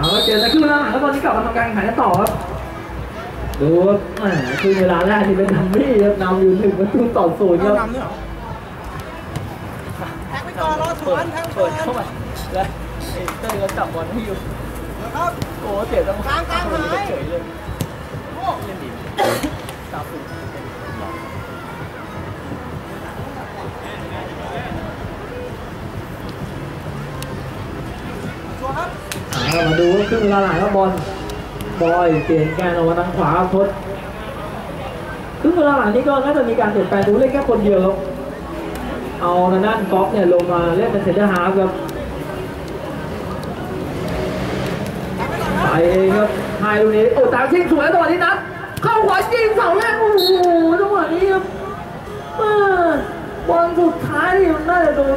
เอาเจอสักครู่แล้วแล้วตอนนี้กลับมาทำการแข่งขันกันต่อครับดูครับแหมคือเวลาแรกนี่เป็นดัมมี่ครับนำอยู่หนึ่งประตูต่อศูนย์ครับนำด้วยเหรอแท็กไปก่อนรอสวนแท็กไปเปิดก่เข้าอนมาแล้วไอ้เต้ยก็จับบอลให้อยู่ครับ โอ้เสียจังหวะกลางกลางหาย เฉยเลยโอ้เล่นดีตาฝุ่นชัวร์ครับ อ่ามาดูครึ่งเวลาหลังครับบอลบอยเปลี่ยนแกนออกมาทางขวาครับทศครึ่งเวลาหลังนี้ก็น่าจะมีการเปลี่ยนแปลงดูเล่นแค่คนเดียวครับเอาทางด้านก๊อฟเนี่ยลงมาเล่นเป็นเซนเตอร์ฮาร์ฟครับไปก่อนครับเองครับไฮลูกนี้โอ้ตามชิงสวยจังหวะนี้นะเข้าขวายิงเสาแรกโอ้โหจังหวะนี้ครับบอลสุดท้ายนี่มันน่าจะโดน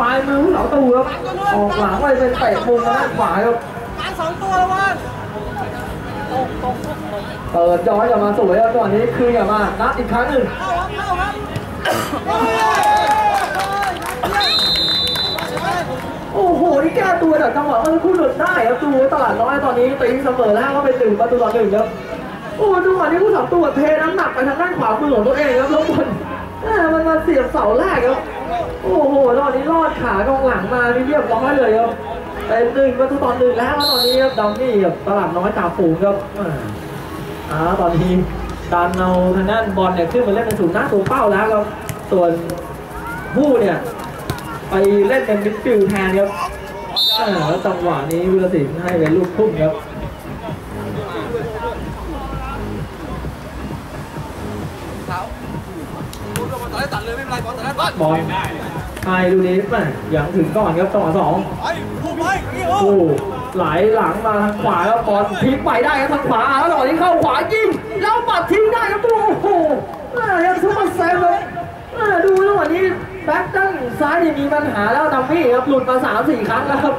ปลายมือผู้เหลาตูครับออกหลังไปเป็นเตะมุมทางด้านขวาครับกลางสองตัวแล้ววันเปิดย้อนกลับมาสวยครับจังหวะนี้คืนกลับมานัดอีกครั้งหนึ่งเข้าครับเข้าครับโอ้ยโอ้โหนี่แก้ตัวจากจังหวะเมื่อสักครู่หลุดได้ครับดูตลาดน้อยตอนนี้ตีเสมอแล้วก็เป็นหนึ่งประตูต่อหนึ่งครับโอ้จังหวะนี้ผู้สับตัวเทน้ำหนักไปทางด้านขวามือของตัวเองครับแล้วบอลแม่มันมาเสียบเสาแรกครับ โอ้โหตอนนี้รอดขากองหลังมาเรียบร้อยเลยครับเป็นหนึ่งประตูต่อหนึ่งแล้วครับตอนนี้ครับดัมมี่กับตลาดน้อยจ่าฝูงครับอ่าตอนนี้กาเอาทางด้านบอลเนี่ยขึ้นมาเล่นเป็นศูนย์หน้าตัวเป้าแล้วครับส่วนผู้เนี่ยไปเล่นเป็นมิดฟิลด์แทนครับอ่าแล้วจังหวะนี้วิรศิลป์ให้เป็นลูกทุ่มครับตัดเลยตัดเลย ไม่เป็นไรบอลตัดเลยบอลให้ลูกนี้แม่ยังถึงก่อนครับจังหวะสองไปพูดไปนี่โอ้โอ้ไหลหลังมาทางขวาแล้วบอลพลิกไปได้ครับทางขวาแล้วจังหวะนี้เข้าขวายิงแล้วปัดทิ้งได้ครับตัวโอ้โหแม่ยังซุปเปอร์เซฟครับแม่ดูจังหวะนี้แบ็คด้านซ้ายนี่มีปัญหาแล้วดัมมี่ครับหลุดมาสามสี่ครั้งแล้วครับ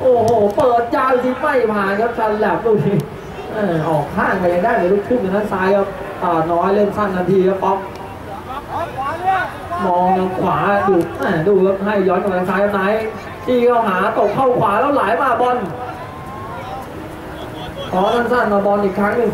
โอ้โห เปิดยาวทีไม่ผ่านครับชันแหลบลูกนี้เออออกข้างไปยังได้เลยลูกทุ่มทางด้านซ้ายครับตาน้อยเล่นสั้นทันทีครับป๊อปขวาเนี่ย มองทางขวาดูดูครับให้ย้อนกลับทางซ้ายครับไหนจี้เข้าหาตกเข้าขวาแล้วไหลมาบอลขอสั้นๆมาบอลอีกครั้งหนึ่ง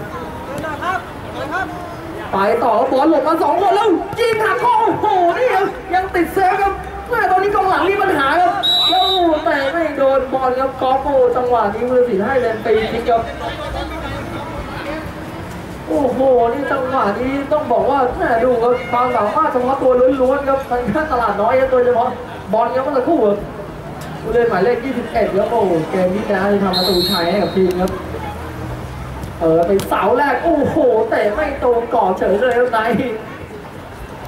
ไปต่อบอลหลบมาสองคนแล้วยิงหักข้อโอ้โหนี่ยังยังติดเซฟครับแม่ตอนนี้กองหลังมีปัญหาครับแล้วแต่ไม่โดนบอลครับกอล์ฟโอจังหวะนี้มือสีให้เลนปีทิ้งครับ อ้โห นี่จังหวะนี้ต้องบอกว่าแม่ดูครับความสามารถเฉพาะตัวล้วนๆครับทางด้านตลาดน้อยครับโดยเฉพาะบอลครับเมื่อสักครู่ครับผู้เล่นหมายเลข 21ครับโอ้โหเกมนี้นะที่ทำประตูชัยให้กับทีมครับ เออเป็นเสาแรก โอ้โหเตะไม่ตรงก่อเฉยเลยครับนาย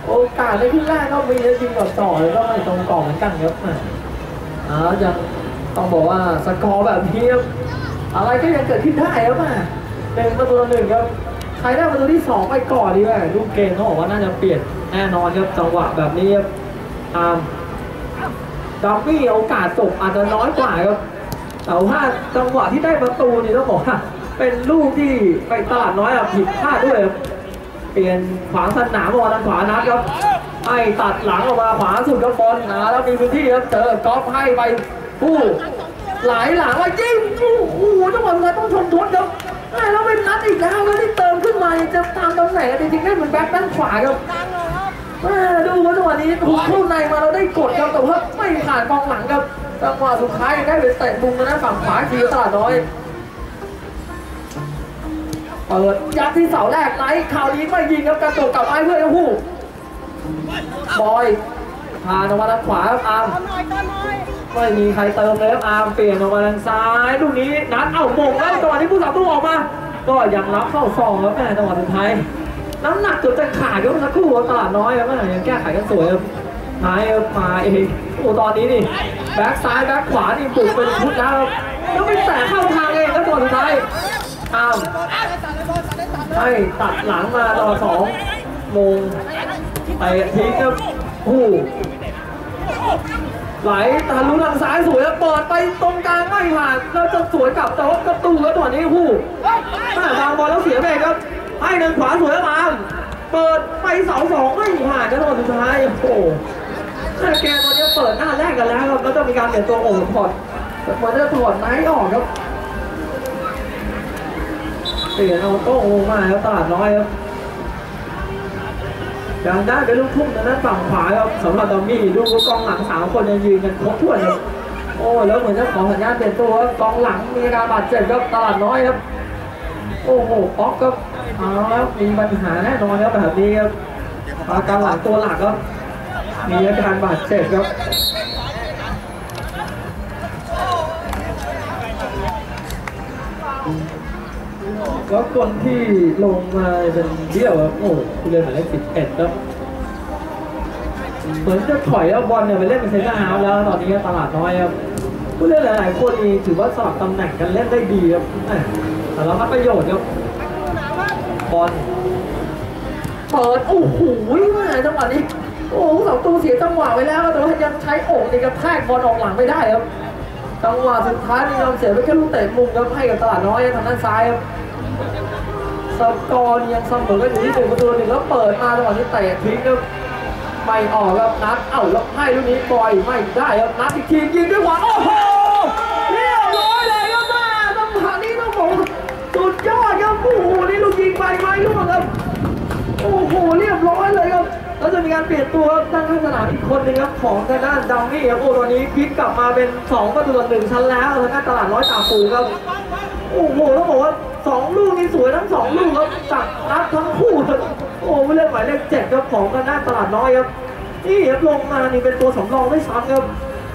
โอกาสในครึ่แรกก็มีจริงกับต่อเลยก็ไม่ตรงก่อเหมือนกันครับอะอ่ายังต้องบอกว่าสกอร์แบบนี้ครับอะไรก็ยังเกิดขึ้นได้ครับอะหนึ่งประตูหนึ่งครับ ใครได้ประตูที่สองไปก่อนดีกว่าลูกเกมเขาบอกว่าน่าจะเปลี่ยนแน่นอนครับจังหวะแบบนี้ครับดัมมี่โอกาสจบอาจจะน้อยกว่าครับแต่ว่าจังหวะที่ได้ประตูนี่ต้องบอกว่าเป็นลูกที่ไปตลาดน้อยอะผิดพลาดด้วยเปลี่ยนขวางสนามบอลทางขวานัดครับให้ตัดหลังออกมาขวาสุดครับบอลนะแล้วมีพื้นที่ครับเจอกอล์ฟให้ไปผู้ไหลหลังว่ายิงโอ้โหจังหวะนี้ต้องชมทศครับ แม่แล้วเป็นนัดอีกแล้วแล้วที่เติมขึ้นมาจะตามตำแหน่งจริงๆได้เหมือนแบ็คด้านขวาครับกลาดูว่าจังหวะนี้ถูกเข้าในมาเราได้กดครับแต่ว่าไม่ผ่านกองหลังครับจังหวะสุดท้ายได้ไปเตะมุมมาด้านฝั่งขวาทีตลาดน้อยเปิดยัดที่เสาแรกไนท์ข่าวนี้ไม่ยิงครับกระตุกกลับไอ้เพื่อนทั้งคู่บอย พาออกมาทางขวาครับอาร์มไม่มีใครเติมเลยครับอาร์มเปลี่ยนออกมาทางซ้ายลูกนี้นัดเอ้าโมงแล้วจังหวะที่ผู้สาวตู้ออกมา ก็ยังรับเข้าซองครับแม่จังหวะสุดท้ายน้ำหนักเกือบจะขาดครับสักครู่ครับตลาดน้อยครับแม่ยังแก้ไขกันสวยครับม้ครับมาเองโอ้ตอนนี้นี่แบ็คซ้ายแบ็คขวานี่ปลุกเป็นพุทธแล้วครับแล้วไปแตะเข้าทางเองแล้วตัวสุดท้ายอ้าวให้ตัดหลังมาต่อสองโมงไปทิ้งครับผู้ ไหลตาลุทางซ้ายสวยแล้วปอดไปตรงกลางไม่ผ่านแล้วจะสวนกลับแต่ว่ากระตูแล้วตัวนี้หู้ถ้าวางบอลแล้วเสียไปครับ ให้ทางขวาสวยแล้วมาเปิดไปเสาสองไม่ผ่านกระตอนสุดท้ายโอ้ถ้าแกตอนนี้เปิดหน้าแรกกันแล้วครับแล้วจะมีการเปลี่ยนตัวโอ้ถอดมันจะถอดไม้ออกครับเปลี่ยนเอาโต้งลมาแล้วตลาดน้อยครับ ยังได้เป็นลูกทุ่งทางด้านฝั่งขวาครับสำหรับดอมมี่ดูกกองหลังสามคนยังยืนกันครบถ้วนครับโอ้แล้วเหมือนเจ้าของสัญญาณเปลี่ยนตัวครับกองหลังมีอาการบาดเจ็บครับตลาดน้อยครับ โอ้โหป๊อกครับเอาแล้วมีปัญหาแน่นอนครับแบบนี้ครับอาการหลังตัวหลักครับมีอาการบาดเจ็บครับ แล้วคนที่ลงมาเป็นเดี่ยวครับโอ้คุณเล่นหมายเลขสิบเอ็ดครับเหมือนจะถอยแล้วบอลเนี่ยไปเล่นเป็นเซนเตอร์ฮาล์ฟแล้วตอนนี้ตลาดน้อยครับผู้เล่นหลายๆคนนี่ถือว่าสลับตำแหน่งกันเล่นได้ดีครับแต่เรารับประโยชน์ครับบอลเปิดโอ้โหแม่จังหวะนี้โอ้โหเสาตูเสียจังหวะไปแล้วแต่ว่ายังใช้โอกในกระแทกบอลออกหลังไม่ได้ครับจังหวะสุดท้ายนี่ยอมเสียไปแค่ลูกเตะมุมครับให้กับตลาดน้อยทางด้านซ้ายครับ สกอร์ยังเสมอกันอยู่ที่หนึ่งประตูหนึ่งแล้วเปิดมาจังหวะนี้เตะทิ้งครับไม่ออกครับนัดเอ้าแล้วให้ลูกนี้ปล่อยไม่ได้ครับนัดอีกทียิงด้วยขวาโอ้โหเรียบร้อยเลยครับแม่จังหวะนี้ต้องบอกสุดยอดครับโอ้โหนี่ลูกยิงไปไม่ร่วงครับโอ้โหเรียบร้อยเลยครับแล้วจะมีการเปลี่ยนตัวครับตั้งข้างสนามอีกคนหนึงครับของทางด้านดาวนี่ครับโอ้ตอนนี้พลิกกลับมาเป็นสองประตูต่อหนึ่งชั้นแล้วทางด้านตลาดร้อยจ่าปูครับโอ้โหต้องบอกว่า สองลูกนี่สวยทั้งสองลูกครับจากนัดทั้งคู่ครับโอ้โหผู้เล่นหมายเลขเจ็ดครับของกันหน้าตลาดน้อยครับนี่ครับลงมานี่เป็นตัวสำรองไม่ซ้ำครับ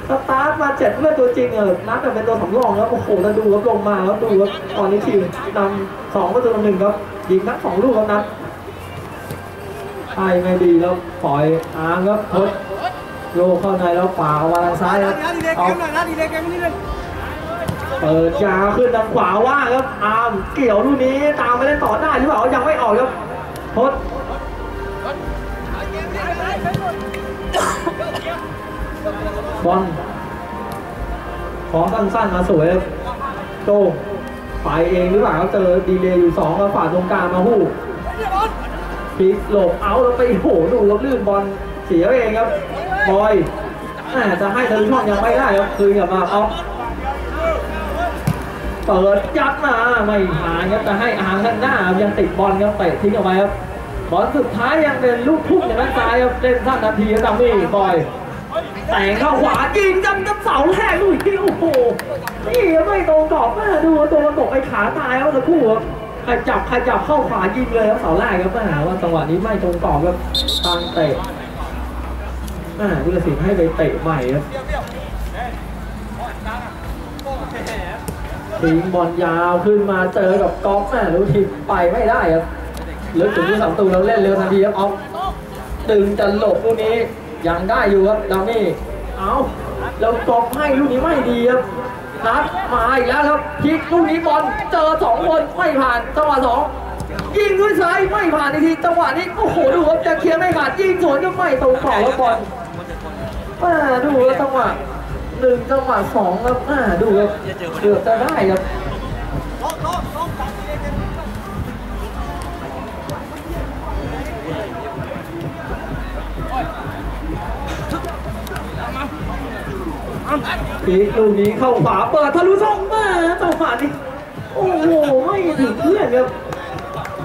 สตาร์ทมาเจ็ดเพื่อนตัวจริงเออนัดแต่เป็นตัวสำรองครับโอ้โหแล้วดูครับลงมาครับดูครับตอนนี้ทีมนำสองประตูต่อหนึ่งครับยิงทั้งสองลูกครับนัดไอ้ไม่ดีแล้วปล่อยอาร์มครับทดโยกเข้าในแล้วป่าออกมาทางซ้ายครับนาทีเด็กเอา เกมหน่อยนากเกมนิดนึงเปิดยาวขึ้นทางขวาว่างครับอาร์มเกี่ยวลูกนี้ตามไปเล่นต่อได้หรือเปล่ายังไม่ออกครับทดบอลของสั้นๆมาสวยโตไปเองหรือเปล่าเจอดีเลย์อยู่สองแล้วฝ่าตรงกลางมาหู้พลิกหลบเอาแล้วไปโหดูแล้วลื่นบอลเสียเองครับบอยจะให้ทะลุช่องยังไม่ได้ครับคืนกลับมาเอา เปิดยัดมาไม่ผ่านครับแต่ให้อางด้านหน้ายังติดบอลครับเตะทิ้งเอาไว้ครับบอลสุดท้ายยังเป็นลูกทุ่งอย่างนั้นซ้ายครับเล่นสั้นนาทีครับมี่บอยแต่งเข้าขวายิงจำกับเสาแรกลูกที่โอ้โหนี่ไม่ตรงกรอบแม่ดูตัวตกไอ้ขาตายแล้วสักครู่ครับใครจับใครจับเข้าขวายิงเลยครับเสาแรกครับแม่ว่าจังหวะนี้ไม่ตรงกรอบครับทางเตะแม่ผู้ตัดสินให้ไปเตะใหม่ครับ ทิ้งบอลยาวขึ้นมาเจอกับก๊อฟแม่รู้ทีไปไม่ได้ครับเหลือจุดที่สองตัวเราเล่นเร็วทันทีครับออฟดึงจะหลบลูกนี้ยังได้อยู่ครับดาวนี่เอาแล้วก๊อฟให้ลูกนี้ไม่ดีครับนัดมาอีกแล้วครับพลิกลูกนี้บอลเจอสองคนไม่ผ่านจังหวะสองยิงด้วยซ้ายไม่ผ่านอีกทีจังหวะนี้โอ้โหดูครับจะเคลียร์ไม่ขาดยิงสวนก็ไม่ตรงกรอบแล้วบอลม่ดูแล้วจังหวะ หนึ่งจังหวะสองครับแม่ดูครับเกือบจะได้ครับอีกลูกนี้เข้าขวาเปิดทะลุช่องมาจังหวะนี้โอ้โหไม่ถึงเพื่อนครับ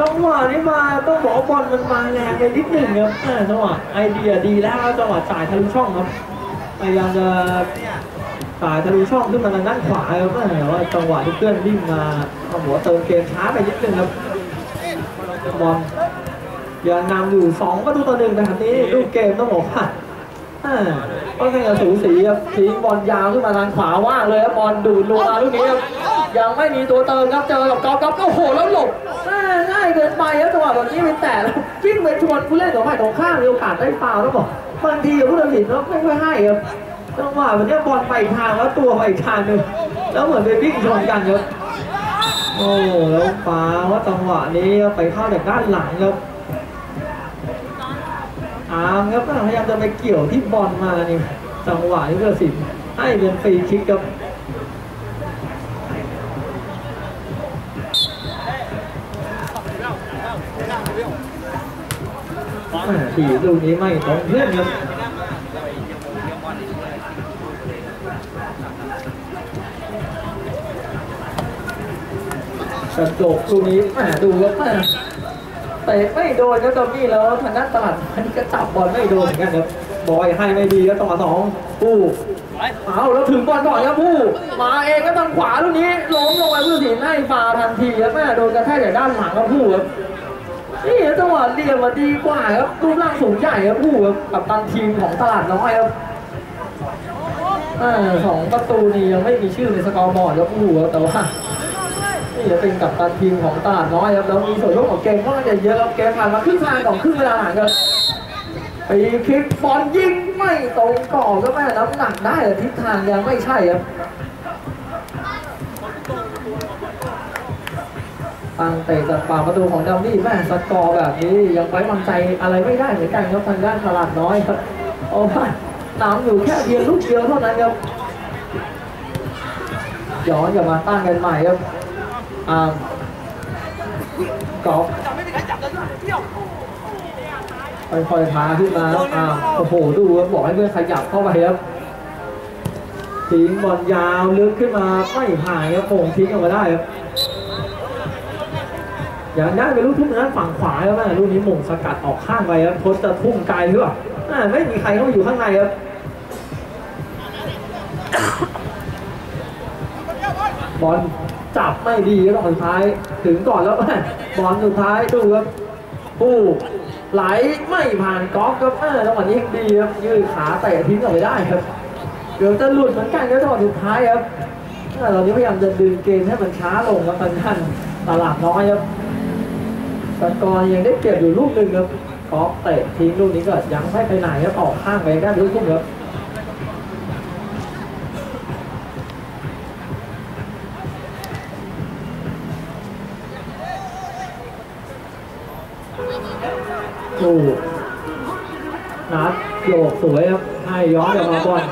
จังหวะนี้มาต้องบอกบอลมันมาแรงไปนิดหนึ่งครับอ่าจังหวะไอเดียดีแล้วจังหวะจ่ายทะลุช่องครับพยายามจะ จ่ายทะลุช่องขึ้นมาทางด้านขวาครับแต่ว่าจังหวะที่เพื่อนวิ่งมาต้องบอกว่าเติมเกมช้าไปนิดนึงครับบอลยังนำอยู่สองประตูต่อหนึ่งแบบนี้ลูกเกมต้องบอกว่าอ่าค่อนข้างจะสูสีครับทิ้งบอลยาวขึ้นมาทางขวาว่างเลยครับบอลดูดลงมาลูกนี้ครับยังไม่มีตัวเติมครับเจอกับกอล์ฟก็โหแล้วหลบง่ายเกินไปครับจังหวะแบบนี้ไปแตะแล้ววิ่งไปชวนผู้เล่นของฝ่ายตรงข้ามมีโอกาสได้ฟาวล์แล้วบอกบางทีผู้ตัดสินก็ไม่ค่อยให้ครับ จังหวะแบบนี้บอลไปทางแล้วตัวไปทางหนึ่งแล้วเหมือนไปวิ่งชนกันครับโอ้แล้วฟ้าว่าจังหวะนี้ไปเข้าจากด้านหลังครับอาร์มครับพยายามจะไปเกี่ยวที่บอลมานี่จังหวะที่เกิดสิให้เป็นฟรีคิกครับอ่าทีลูกนี้ไม่ตรงเพื่อนครับ กระโดดลูกนี้แหมดูครับแหมเตะไม่โดนครับตอนนี้แล้วทางด้านตลาดอันนี้ก็จับบอลไม่โดนเหมือนกันครับบอยให้ไม่ดีครับต่อสองผู้เอาแล้วถึงบอลก่อนครับผู้มาเองก็ทางขวาลูกนี้ล้มลงไปผู้สินให้ฟาทันทีครับแม่โดนกระแทกจากด้านหลังครับผู้ครับนี่จังหวะเรียมมาดีกว่าครับรูปร่างสูงใหญ่ครับผู้ครับกับตันทีมของตลาดน้อยครับอ่าสองประตูนี่ยังไม่มีชื่อในสกอร์บอร์ดครับผู้ครับแต่ว่า นี่จะเป็นกับตันทีมของตลาดน้อยครับแล้วมีส่วนร่วมของเกมก็น่าจะเยอะครับเกมผ่านมาครึ่งทางของครึ่งเวลาหลังครับไปคลิกบอลยิงไม่ตรงกรอบก็แม่น้ำหนักได้แต่ทิศทางยังไม่ใช่ครับตั้งเตะจากปากประตูของดัมมี่แม่สกอร์แบบนี้ยังไว้วางใจอะไรไม่ได้เหมือนกันครับทางด้านตลาดน้อยครับโอ้ว่าน้ำอยู่แค่เพียงลูกเดียวเท่านั้นครับย้อนกลับมาตั้งกันใหม่ครับ อ่ากอล์ฟค่อยๆพาขึ้นมาครับอ่าโอ้โหดูบอกให้เพื่อนขยับเข้าไปครับทิ้งบอลยาวลึกขึ้นมาไม่ผ่านครับโป่งทิ้งออกมาได้ครับอย่างได้เป็นลูกทุ่งนั้นฝั่งขวาครับแม่ลูกนี้หม่งสกัดออกข้างไปครับทศจะทุ่งไกลหรือเปล่าอ่าไม่มีใครเข้ามาอยู่ข้างในครับ บอลจับไม่ดีครับตอนสุดท้าย ถึงก่อนแล้วบอลสุดท้ายดูครับผู้ไหลไม่ผ่านก๊อกครับเออจังหวะนี้ยังดีครับยืดขาเตะทิ้งออกไปได้ครับเดี๋ยวจะหลุดเหมือนกันครับจังหวะสุดท้ายครับเออตอนนี้พยายามจะดึงเกมให้มันช้าลงครับทางด้านตลาดน้อยครับสกอร์ยังได้เก็บอยู่ลูกหนึ่งครับก๊อกเตะทิ้งลูกนี้ก็ยังไม่ไปไหนครับออกข้างไปได้ลูกทุ่งครับ โอ้นัดโยกสวยครับ ให้ย้อนกลับมาบอล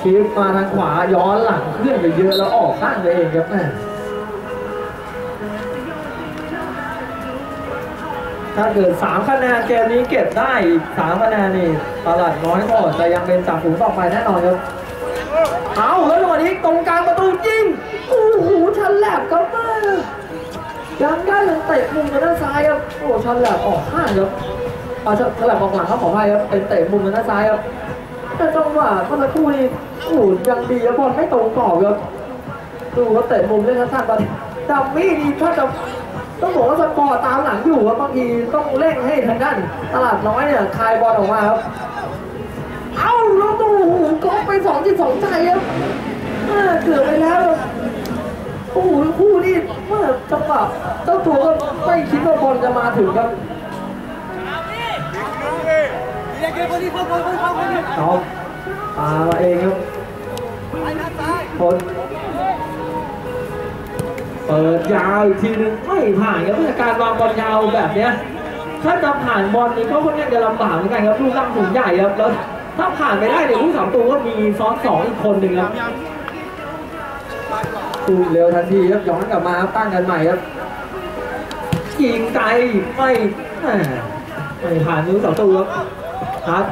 ชีฟมาทางขวาย้อนหลังเคลื่อนไปเยอะแล้วออกข้างตัวเองครับแม่ถ้าเกิด 3 คะแนนเกมนี้เก็บได้อีก3คะแนนนี่ตลาดน้อยก็จะยังเป็นจ่าฝูงต่อไปแน่นอนครับเอาแล้วจังหวะนี้ตรงกลางประตูยิงโอ้โหชันแหลบครับแยังได้ยังเตะมุมทางด้านซ้ายครับโอ้ชันแหลบออกข้างครับเอาชันแหลบออกหลังครับขออภัยครับเป็นเตะมุมทางด้านซ้ายครับแต่จังหวะเมื่อสักครู่นี้โอ้ยังดีครับบอลไม่ตรงกรอบครับดูว่าเตะมุมเล่นสั้นๆตอนดัมมี่นี่ถ้าจะต้องบอกว่าสกอร์ตามหลังอยู่ครับบางทีต้องเร่งให้ทางด้านตลาดน้อยเนี่ยคายบอลออกมาครับเอ้าแล้วดูโอ้ก็ไปสองจิตสองใจครับเกือบไปแล้วครับ โอ้โหคู่นี่เมื่อจังหวะเจ้าตัวก็ไม่คิดว่าบอลจะมาถึงครับเอาตามมาเองครับคนเปิดยาวอีกทีนึงไม่ผ่านครับการวางบอลยาวแบบเนี้ยถ้าจะผ่านบอลนี่ก็ค่อนข้างจะลำบากเหมือนกันครับลูกร่างสูงใหญ่ครับแล้วถ้าผ่านไปได้เนี่ยผู้สามตัวก็มีซ้อนสองอีกคนหนึ่งครับ ตูเร็วทันทีครับย้อนกลับมาครับตั้งกันใหม่ครับยิงไกลไม่ไม่ผ่านนิ้วสองตัวครับครับ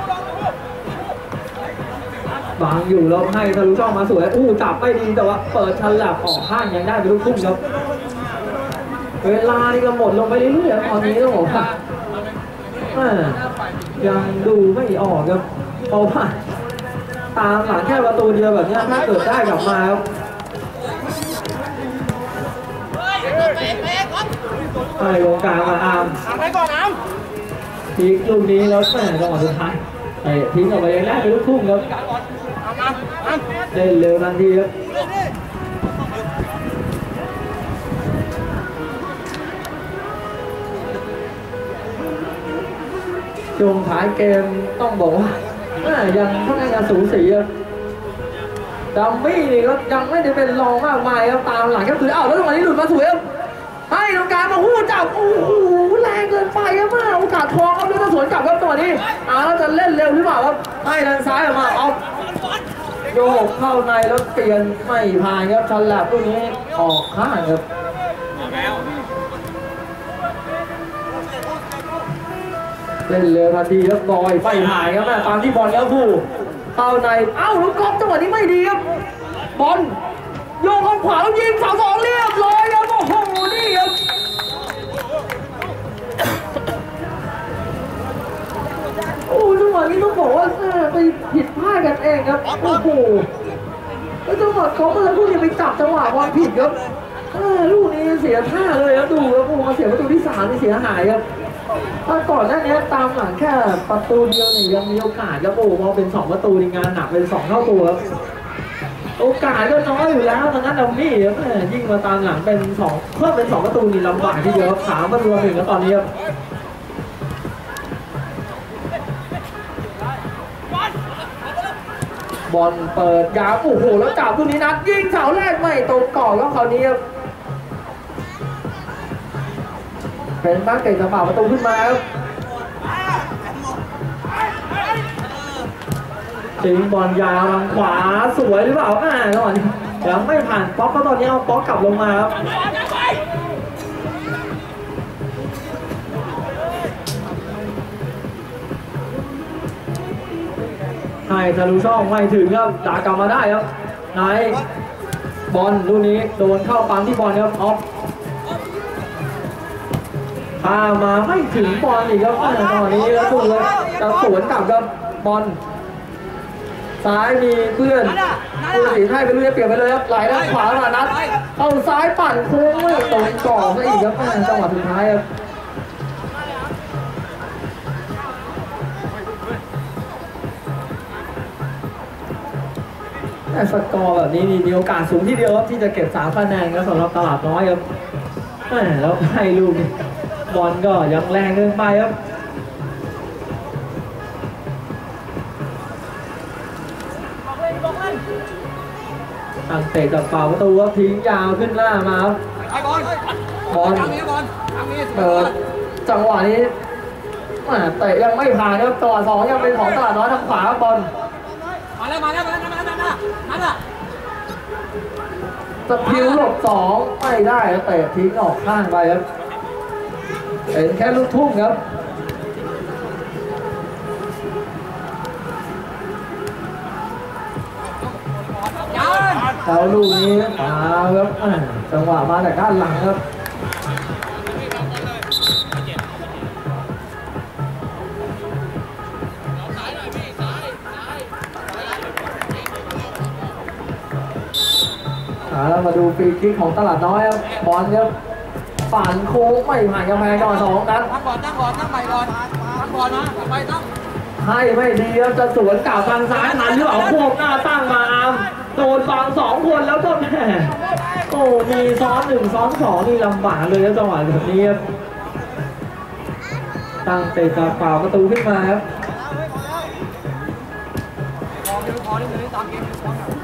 บังอยู่แล้วให้ทะลุช่องมาสวยอู้จับไม่ดีแต่ว่าเปิดชันหลับออกข้างยังได้เป็นลูกทุ่งครับเวลานี่ก็หมดลงไปเรื่อยๆตอนนี้ต้องบอกว่ายังดูไม่ออกครับเพราะว่าตามหลังแค่ประตูเดียวแบบนี้ถ้าเกิดได้กลับมาครับ ไปวงกลางมาอามไปก่อนน้ทิ้งลูกนี้แล้วแม่จังหวะสุดท้ายเตะทิ้งออกไปยังได้เป็นลูกทุ่งครับำเอามาเอาเล่นเร็วทันทีครับช่วงท้ายเกมต้องบอกว่าแม่ยังค่อนข้างจะสูสีครับดัมมี่นี่ก็ยังไม่ได้เป็นรองมากมายครับตามหลังก็คืออ้าวแล้วจังหวะนี้หลุดมาสวยครับ ให้ตรงกลางมาหู้จับโอ้โหแรงเกินไปครับมาโอกาสทองครับแล้วก็สวนกลับครับตัวนี้เอาแล้วจะเล่นเร็วหรือเปล่าครับให้ทางซ้ายออกมาเอาโยกเข้าในแล้วเปลี่ยนไม่ผ่านครับชันแลบลูกนี้ออกข้างครับเล่นเร็วทันทีครับบอยไม่ผ่านครับแม่ตามที่บอลแล้วผู้เข้าในเอ้าลูกกอล์ฟจังหวะนี้ไม่ดีครับบอลโยกเข้าขวาแล้วยิงสาวสอง เองครับโอ้โหแล้วจังหวะเขาเมื่อสักครู่นี้ไปจับจังหวะบอลผิดครับเออลูกนี้เสียท่าเลยครับดูครับโอ้โหมาเสียประตูที่สามนี่เสียหายครับตอนก่อนหน้านี้ตามหลังแค่ประตูเดียวนี่ยังมีโอกาสครับโอ้โหพอเป็นสองประตูในงานหนักเป็นสองเท่าตัวครับโอกาสก็น้อยอยู่แล้วทางนั้นเรานี่ครับแม่ยิ่งมาตามหลังเป็นสองเพิ่มเป็นสองประตูนี่ลำบากทีเดียวครับสามประตูต่อหนึ่งแล้วตอนนี้ครับ บอลเปิดยาวโอ้โหแล้วจับลูกนี้นัดยิงเสาแรกไม่ตรงกรอบแล้วคราวนี้ครับเป็นบ้านเก่งจะเป่าประตูขึ้นมาครับจิงบอลยาวทางขวาสวยหรือเปล่าอ่าก่อนยังไม่ผ่านป๊อกก็ตอนนี้เอาป๊อกกลับลงมาครับ ให้ทะลุช่องไม่ถึงครับด่ากลับมาได้ครับไหนบอลลูกนี้โดนเข้าปั๊มที่บอลครับออฟพามาไม่ถึงบอลอีกครับตอนนี้แล้วดูเลยจะสวนกลับครับบอลซ้ายมีเพื่อนผู้สินให้ไปเรื่อยเปลี่ยนไปเลยครับไหลด้านขวามานัดเข้าซ้ายปั่นโค้งไม่ตรงกรอบซะอีกครับจังหวะสุดท้ายครับ สกอร์แบบนี้นี่มีโอกาสสูงที่เดียวครับที่จะเก็บสามคะแนนครับสำหรับตลาดน้อยครับแหม่แล้วให้ลูกนี่บอลก็ยังแรงเกินไปครับตั้งเตะจากเป่าประตูครับทิ้งยาวขึ้นหน้ามาครับไอ้บอลบอลทางนี้บอลทางนี้เปิดจังหวะนี้แหม่เตะยังไม่ผ่านครับต่อสองยังเป็นของตลาดน้อยทางขวาครับบอลมาแล้วมาแล้ว สกิลหลบสองไม่ได้ครับเตะทิ้งออกข้างไปครับเป็นแค่ลูกทุ่งครับยันแล้วลูกนี้มาครับอ่าจังหวะมาจากด้านหลังครับ แล้วมาดูฟรีคิกของตลาดน้อยครับบอลครับปั่นโค้งไม่ผ่านกำแพงก่อนสองนัดตั้งก่อนตั้งก่อนตั้งใหม่ก่อนตั้งก่อนนะไปตั้งให้ไม่ดีครับจะสวนกลับทางซ้ายทันหรือเปล่าพวกหน้าตั้งมาอามโดนฟังสองคนแล้วก็แหม่โอ้มีซ้อนหนึ่งซ้อนสองนี่ลำบากเลยครับจังหวะแบบนี้ครับตั้งเตะจากเป่าประตูขึ้นมาครับขอเดี๋ยวขอเดี๋ยวตามเกม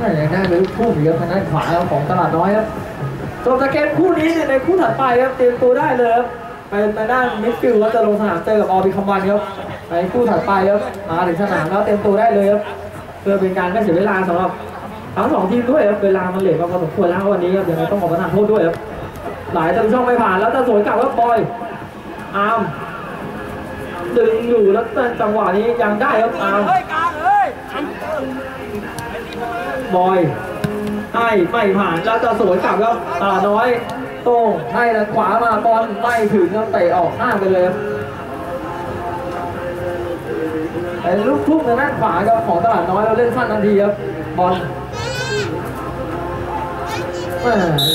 น่าจะได้เป็นลูกคู่อีกครับทางด้านขวาของตลาดน้อยครับจบสเกมคู่นี้เนี่ยในคู่ถัดไปครับเตรียมตัวได้เลยครับเป็นทางด้านมิดฟิลด์ก็จะลงสนามเจอกับออบิคอมวันครับในคู่ถัดไปครับมาถึงสนามแล้วเตรียมตัวได้เลยครับเพื่อเป็นการไม่เสียเวลาสำหรับทั้งสองทีมด้วยครับเวลามันเหลือมาพอสมควรแล้ววันนี้ครับยังไงต้องขอประทานโทษด้วยครับหลายตะช่องไม่ผ่านแล้วจะสวนกลับครับบอยอาร์มดึงอยู่แล้วจังหวะนี้ยังได้ครับอาร์ม บอย ให้ไม่ผ่านแล้วจะสวนกลับครับตาน้อยโต้งให้ทางขวามาบอลไม่ถึงแล้วเตะออกข้างไปเลยครับเป็นลูกทุ่งทางด้านขวาครับของตลาดน้อยเราเล่นสั้นทันทีครับบอล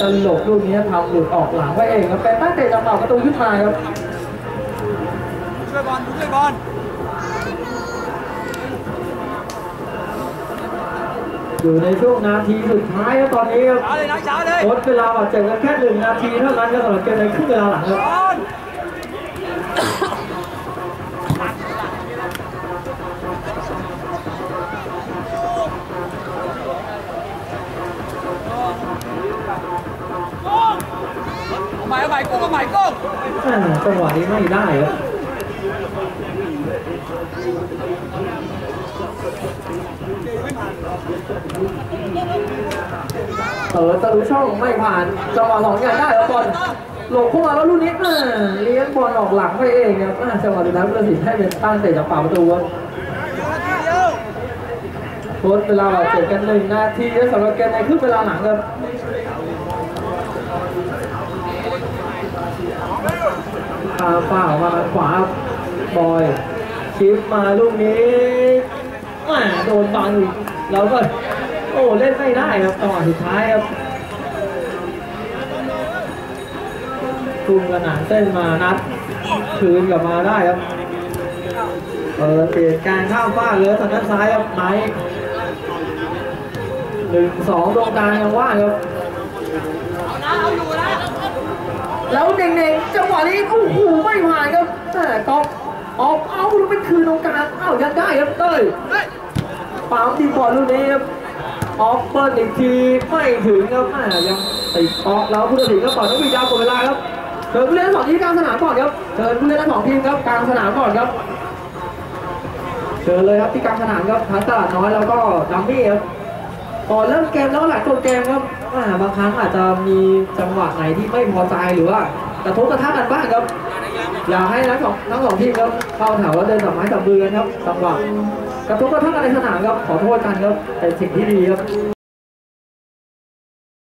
ตลกลูกนี้ทำหลุดออกหลังไปเองครับเป็นตั้งเตะจังหวะประตูขึ้นมาครับช่วยบอลช่วยบอล อยู่ในช่วงนาทีสุดท้ายครับตอนนี้ครับช้าเลยนะช้าเลยลดเวลาบาดเจ็บกันแค่หนึ่งนาทีเท่านั้นครับสำหรับเกมในครึ่งเวลาหลังครับบอลเอาใหม่เอาใหม่กุ้งเอาใหม่กุ้งอ่าจังหวะนี้ไม่ได้ครับ เปิดตะลุช่องไม่ผ่านจังหวะสองอย่างได้แล้วบอลหลบเข้ามาแล้วลูกนี้อ่าเลี้ยงบอลออกหลังไปเองครับจังหวะสุดท้ายผู้ตัดสินให้เป็นตั้งเตะจากปากประตูครับนาทีเดียวทดเวลาบาดเจ็บกันหนึ่งนาทีแล้วสำหรับเกมในครึ่งเวลาหลังครับข้าฝ้าออกมาขวาบอยชิปมาลูกนี้ มโดนบังอีกแล้วก็ โอ้เล่นไม่ได้ครับจังหวะสุดท้ายครับคุมกระหน่ำเส้นมานัดคืนกลับมาได้ครับเปิดเปลี่ยนการข้ามฟ้าเลยทางด้านซ้ายครับไม้หนึ่งสองตรงกลางยังว่างครับแล้วเน่งๆจังหวะนี้โอ้โหไม่ผ่านครับ คืนตรงกลางเอ้ายังได้ครับเต้ยปามทีบอลลูกนี้ครับออกเปิดอีกทีไม่ถึงครับแม่ยังติดออกแล้วผู้ตัดสินก็ปล่อยต้องมียาวกดเวลาครับเชิญผู้เล่นทั้งสองทีมกลางสนามก่อนครับเชิญผู้เล่นทั้งสองทีมครับกลางสนามก่อนครับเชิญเลยครับที่กลางสนามครับทั้งตลาดน้อยแล้วก็ดัมมี่ครับก่อนเริ่มเกมแล้วหลายตัวเกมครับบางครั้งอาจจะมีจังหวะไหนที่ไม่พอใจหรือว่ากระทบกระทั่งกันบ้างครับ อยากให้ทั้งสองทั้งสองทีมครับเข้าแถวแล้วเดินต่อไม้ตับมือกันครับจังหวะกระทบกระทั่งกันในสนามครับขอโทษกันครับเป็นสิ่งที่ดีครับ